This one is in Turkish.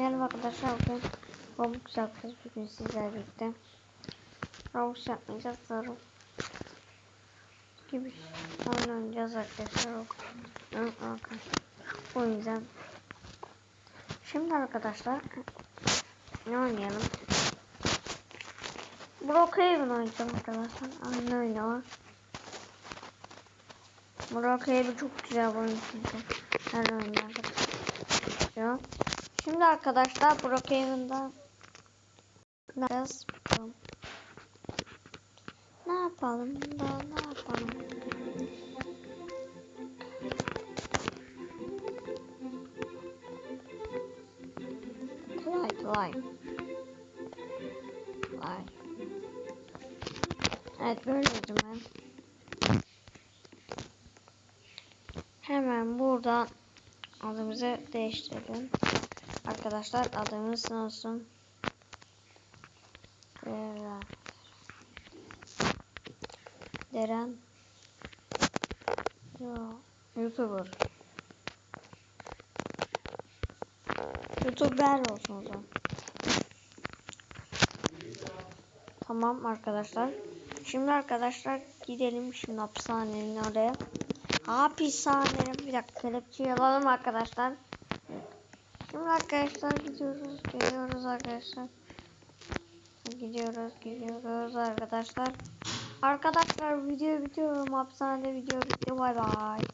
Merhaba arkadaşlar bugün Roblox yapacağız. Bugün sizlerle birlikte Roblox yapmayacağız da gibi oynayacağız arkadaşlar o yüzden. Şimdi arkadaşlar ne oynayalım? Brookhaven oynayacağım arkadaşlar. Aynı oyunu Brookhaven çok güzel bir her oyun arkadaşlar Şimdi arkadaşlar Brookhaven'da ne? Bakalım. Ne yapalım da ne yapalım? Kolay kolay. Kolay. Evet böyleydim ben. Hemen buradan adımızı değiştirelim. Arkadaşlar adımız olsun? Deren. Deren. Yo, YouTuber. YouTuber olsun o zaman. Tamam arkadaşlar. Şimdi arkadaşlar gidelim şimdi hapishanenin oraya. Hapishanenin bir dakika kelepçeyi alalım arkadaşlar. Şimdi arkadaşlar gidiyoruz, gidiyoruz arkadaşlar. Gidiyoruz, gidiyoruz arkadaşlar. Arkadaşlar video bitiyorum. Hapishanede video bitti. Bay bay.